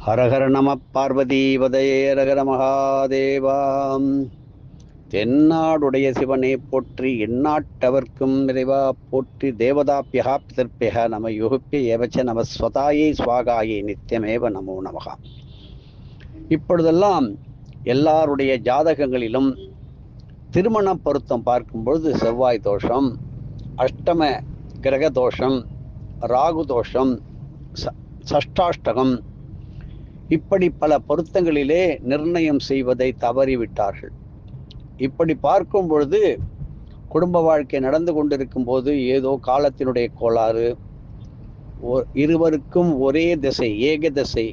ஹரஹர நம பார்வதீபதயே ஹரஹர மகாதேவாம் தென்னாடுடைய சிவனை போற்றி எந்நாட்டவர்க்கும் நிறைவா போற்றி தேவதாப்பியகா பிதற்பியக நம யுகுப்பிய ஏவச்ச நம ஸ்வதாயை சுவாகாயை நித்தியமேவ நமோ நமகா. இப்பொழுதெல்லாம் எல்லாருடைய ஜாதகங்களிலும் திருமண பொருத்தம் பார்க்கும்பொழுது செவ்வாய் தோஷம் அஷ்டம கிரக தோஷம் ராகு தோஷம் ச- சஷ்டாஷ்டகம் இப்படி பல பொருத்தங்களிலே நிர்ணயம் செய்வதை தவறிவிட்டார்கள். இப்படி பார்க்கும் பொழுது குடும்ப வாழ்க்கை நடந்து கொண்டிருக்கும் போது ஏதோ காலத்தினுடைய கோளாறு இருவருக்கும் ஒரே திசை ஏக திசை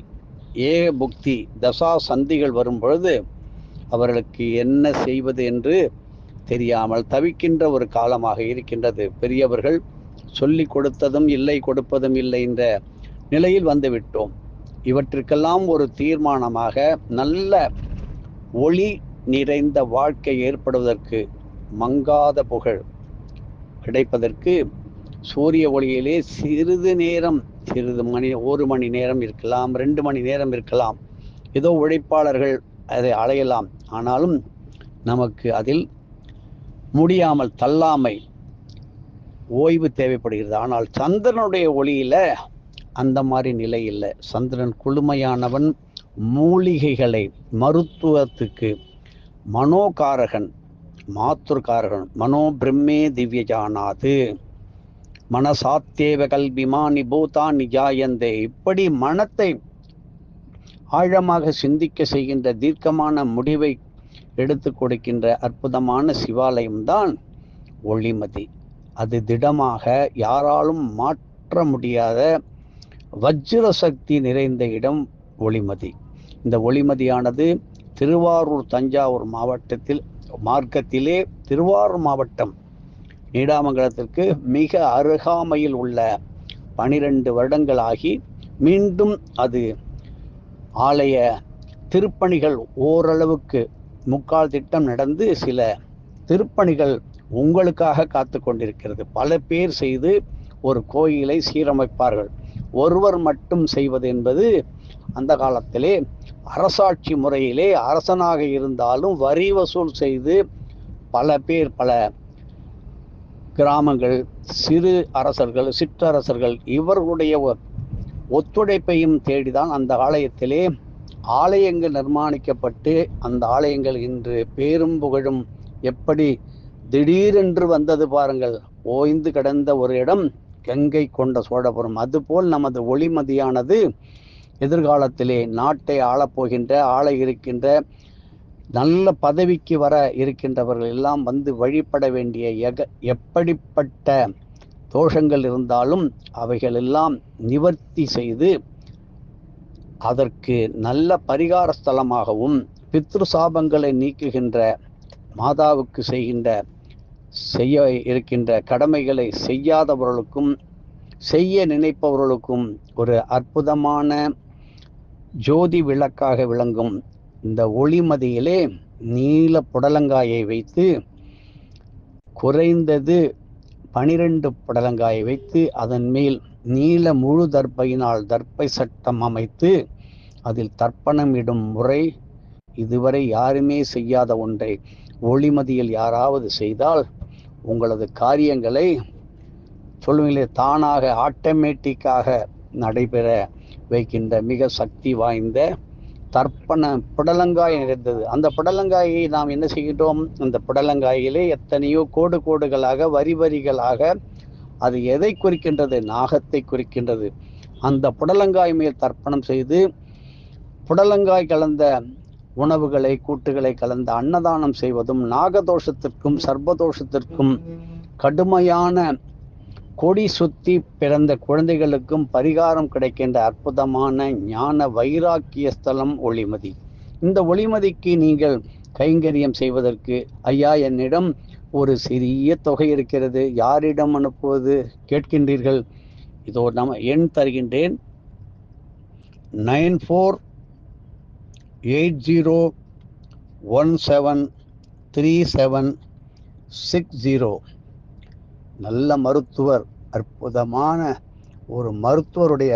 ஏக புக்தி தசா சந்திகள் வரும் பொழுது அவர்களுக்கு என்ன செய்வது என்று தெரியாமல் தவிக்கின்ற ஒரு காலமாக இருக்கின்றது. பெரியவர்கள் சொல்லி கொடுத்ததும் இல்லை கொடுப்பதும் இல்லை என்ற நிலையில் வந்துவிட்டோம் இவற்றிற்கெல்லாம் ஒரு தீர்மானமாக நல்ல ஒளி நிறைந்த வாழ்க்கை ஏற்படுவதற்கு மங்காத புகழ் கிடைப்பதற்கு சூரிய ஒளியிலே சிறிது நேரம் சிறிது மணி ஒரு மணி நேரம் இருக்கலாம் ரெண்டு மணி நேரம் இருக்கலாம். ஏதோ உழைப்பாளர்கள் அதை அலையலாம். ஆனாலும் நமக்கு அதில் முடியாமல் தள்ளாமை ஓய்வு தேவைப்படுகிறது. ஆனால் சந்திரனுடைய ஒளியில அந்த மாதிரி நிலை இல்லை. சந்திரன் குளுமையானவன் மூலிகைகளை மருத்துவத்துக்கு மனோகாரகன் மாத்திருக்காரகன். மனோ பிரம்மே திவ்ய ஜானாது. மனசாத்தேவ கல்விமானி பூதா நிஜாயந்தே இப்படி மனத்தை ஆழமாக சிந்திக்க செய்கின்ற தீர்க்கமான முடிவை எடுத்து கொடுக்கின்ற அற்புதமான சிவாலயம்தான் ஒளிமதி. அது திடமாக யாராலும் மாற்ற முடியாத வஜ்ர சக்தி நிறைந்த இடம் ஒளிமதி. இந்த ஒளிமதியானது திருவாரூர் தஞ்சாவூர் மாவட்டத்தில் மார்க்கத்திலே திருவாரூர் மாவட்டம் நீடாமங்கலத்திற்கு மிக அருகாமையில் உள்ள பனிரெண்டு வருடங்கள் ஆகி மீண்டும் அது ஆலய திருப்பணிகள் ஓரளவுக்கு முக்கால் திட்டம் நடந்து சில திருப்பணிகள் உங்களுக்காக காத்து கொண்டிருக்கிறது. பல பேர் செய்து ஒரு கோயிலை சீரமைப்பார்கள். ஒருவர் மட்டும் செய்வது என்பது அந்த காலத்திலே அரசாட்சி முறையிலே அரசனாக இருந்தாலும் வரி வசூல் செய்து பல பேர் பல கிராமங்கள் சிறு அரசர்கள் சிற்றரசர்கள் இவர்களுடைய ஒத்துழைப்பையும் தேடிதான் அந்த ஆலயத்திலே ஆலயங்கள் நிர்மாணிக்கப்பட்டு அந்த ஆலயங்கள் இன்று பேரும் புகழும் எப்படி திடீரென்று வந்தது பாருங்கள். ஓய்ந்து கிடந்த ஒரு இடம் கங்கை கொண்ட சோழபுரம். அதுபோல் நமது ஒளிமதியானது எதிர்காலத்திலே நாட்டை ஆளப்போகின்ற ஆள இருக்கின்ற நல்ல பதவிக்கு வர இருக்கின்றவர்கள் எல்லாம் வந்து வழிபட வேண்டிய எக எப்படிப்பட்ட தோஷங்கள் இருந்தாலும் அவைகளெல்லாம் நிவர்த்தி செய்து அதற்கு நல்ல பரிகார ஸ்தலமாகவும் பித்ரு சாபங்களை நீக்குகின்ற மாதாவுக்கு செய்கின்ற செய்ய இருக்கின்ற கடமைகளை செய்யாதவர்களுக்கும் செய்ய நினைப்பவர்களுக்கும் ஒரு அற்புதமான ஜோதி விளக்காக விளங்கும் இந்த ஒளிமதியிலே நீல புடலங்காயை வைத்து குறைந்தது பனிரெண்டு புடலங்காயை வைத்து அதன் மேல் நீல முழு தர்ப்பையினால் தர்ப்பை சட்டம் அமைத்து அதில் தர்ப்பணம் இடும் முறை இதுவரை யாருமே செய்யாத ஒன்றை ஒளிமதியில் யாராவது செய்தால் உங்களது காரியங்களை சொல்லுவீங்களே தானாக ஆட்டோமேட்டிக்காக நடைபெற வைக்கின்ற மிக சக்தி வாய்ந்த தர்ப்பண புடலங்காய் நிறைந்தது. அந்த புடலங்காயை நாம் என்ன செய்கின்றோம்? அந்த புடலங்காயிலே எத்தனையோ கோடு கோடுகளாக வரி வரிகளாக அது எதை குறிக்கின்றது? நாகத்தை குறிக்கின்றது. அந்த புடலங்காய் மேல் தர்ப்பணம் செய்து புடலங்காய் கலந்த உணவுகளை கூட்டுகளை கலந்த அன்னதானம் செய்வதும் நாகதோஷத்திற்கும் சர்ப்பதோஷத்திற்கும் கடுமையான கொடி சுத்தி பிறந்த குழந்தைகளுக்கும் பரிகாரம் கிடைக்கின்ற அற்புதமான ஞான வைராக்கிய ஸ்தலம் ஒளிமதி. இந்த ஒளிமதிக்கு நீங்கள் கைங்கரியம் செய்வதற்கு ஐயா என்னிடம் ஒரு சிறிய தொகை இருக்கிறது. யாரிடம் அனுப்புவது கேட்கின்றீர்கள். இதோ நம்ம எண் தருகின்றேன். Nine four eight zero one seven three seven six zero. நல்ல மருத்துவர் அற்புதமான ஒரு மருத்துவருடைய